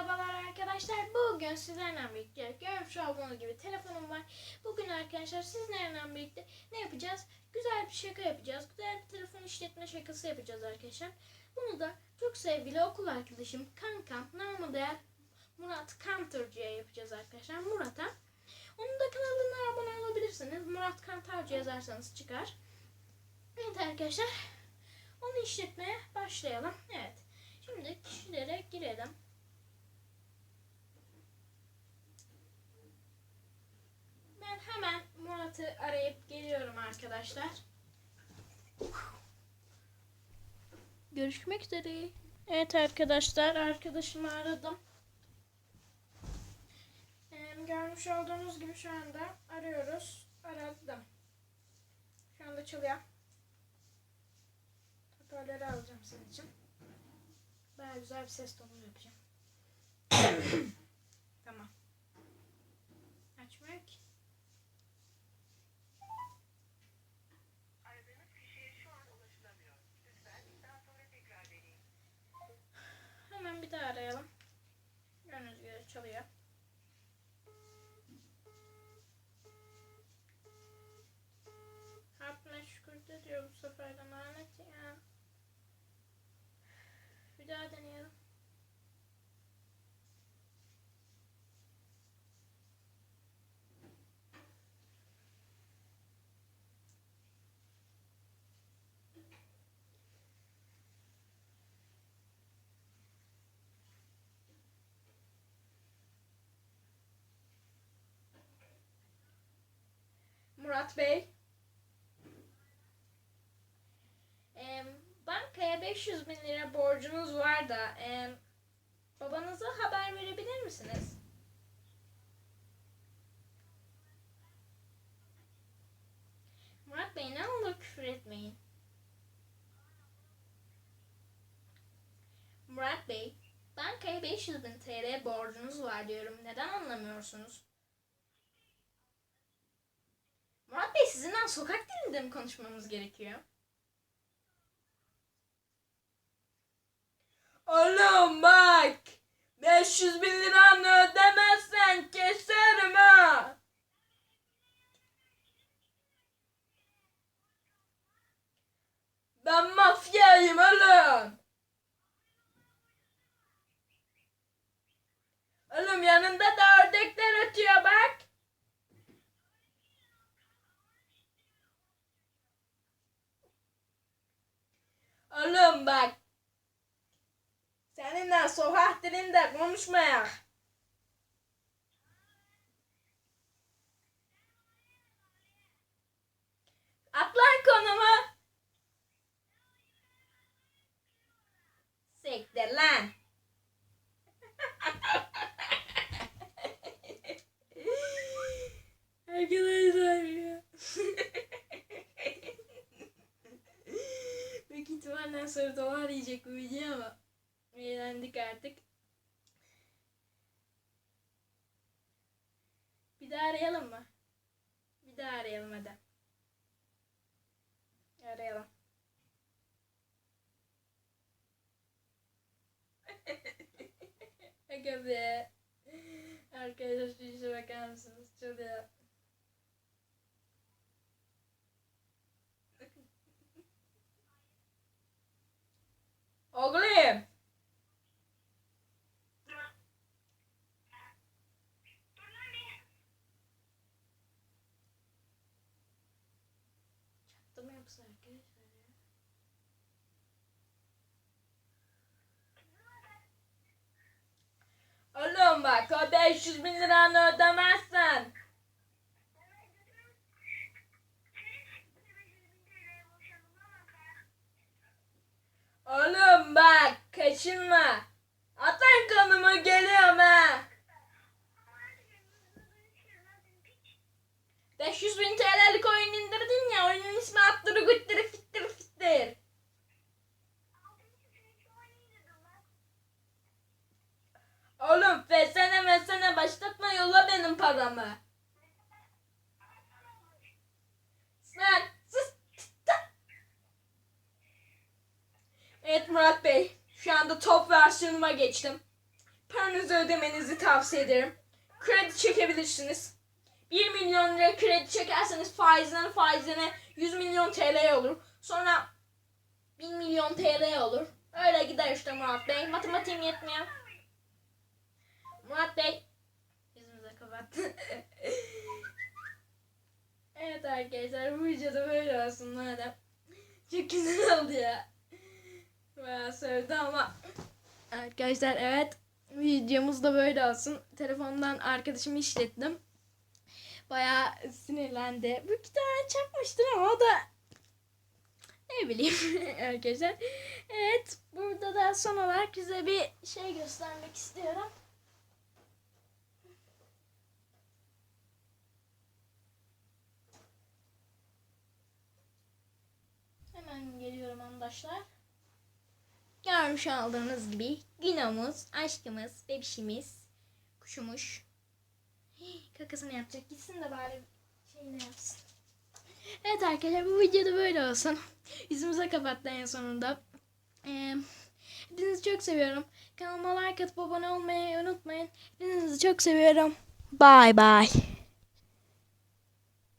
Merhabalar arkadaşlar. Bugün sizlerle birlikte görmüş olduğunuz gibi telefonum var. Bugün arkadaşlar sizlerle birlikte ne yapacağız? Güzel bir şaka yapacağız. Güzel bir telefon işletme şakası yapacağız arkadaşlar. Bunu da çok sevgili okul arkadaşım, kankam, namı değer Murat Kantarcı'ya yapacağız arkadaşlar. Murat'a. Onun da kanalına abone olabilirsiniz. Murat Kantarcı yazarsanız çıkar. Evet arkadaşlar. Onu işletmeye başlayalım. Evet. Şimdi kişilere girelim. Ben hemen Murat'ı arayıp geliyorum arkadaşlar. Görüşmek üzere. Evet arkadaşlar arkadaşımı aradım. Ee, görmüş olduğunuz gibi şu anda arıyoruz. Aradım. Şu anda çalıyor. Hoparlörü alacağım senin için. Baya güzel bir ses tonu yapacağım. Kalia. Murat Bey. Em, bankaya 500 bin lira borcunuz var da em, babanıza haber verebilir misiniz? Murat Bey ne olur küfür etmeyin. Murat Bey, bankaya 500 bin TL borcunuz var diyorum. Neden anlamıyorsunuz? Murat Bey sizinle sokak dilinde mi konuşmamız gerekiyor? Oğlum bak! 500 bin liranı ödemezsen keserim ha! Ben mafyayım oğlum! Oğlum yanında da ördekler ötüyor bak! Oğlum bak. Seninle sokak dilinde konuşmaya. Atlan konumu. Siktir lan. Arkadaşlar ya. Büyük ihtimalle sonra dolar yiyecek bu video ama eğlendik artık. Bir daha arayalım mı? Bir daha arayalım hadi. Arayalım. Aga be. Arkadaşlar şu işe bakar mısınız? Çalıyor. Oğlum. Çaktı mı yoksa arkadaşlar ya? Oğlum bak o 500 bin liranı ödemezsen. Oğlum bak kaşınma. Atan kanımı geliyorum ha. 500 bin oyun oyunun ismi Attırı Güttürü Fittir Fittir. Oğlum fesene mesene başlatma yolla benim paramı. Sen sus. Evet Murat Bey. Şu anda top versiyonuma geçtim. paranızı ödemenizi tavsiye ederim. Kredi çekebilirsiniz. 1 milyon lira kredi çekerseniz faizden faizine 100 milyon TL olur. Sonra 1 milyon TL olur. Öyle gider işte Murat Bey. Matematiğim yetmiyor. Murat Bey. Yüzümüze kapattı. evet arkadaşlar bu videoda böyle olsun madem. Çok güzel oldu ya. Bayağı sevdi ama. Arkadaşlar evet videomuz da böyle olsun. Telefondan arkadaşımı işlettim. Bayağı sinirlendi. Bu iki tane çakmıştır ama o da ne bileyim arkadaşlar. Evet burada da son olarak size bir şey göstermek istiyorum. Hemen geliyorum arkadaşlar. Görmüş olduğunuz gibi Günomuz, aşkımız, bebişimiz, kuşumuş. Kakasını yapacak. Gitsin de bari şeyini yapsın. Evet arkadaşlar bu videoda böyle olsun. Yüzümüze kapattı en sonunda. Ee, hepinizi çok seviyorum. Kanalıma like atıp abone olmayı unutmayın. Hepinizi çok seviyorum. Bye bye.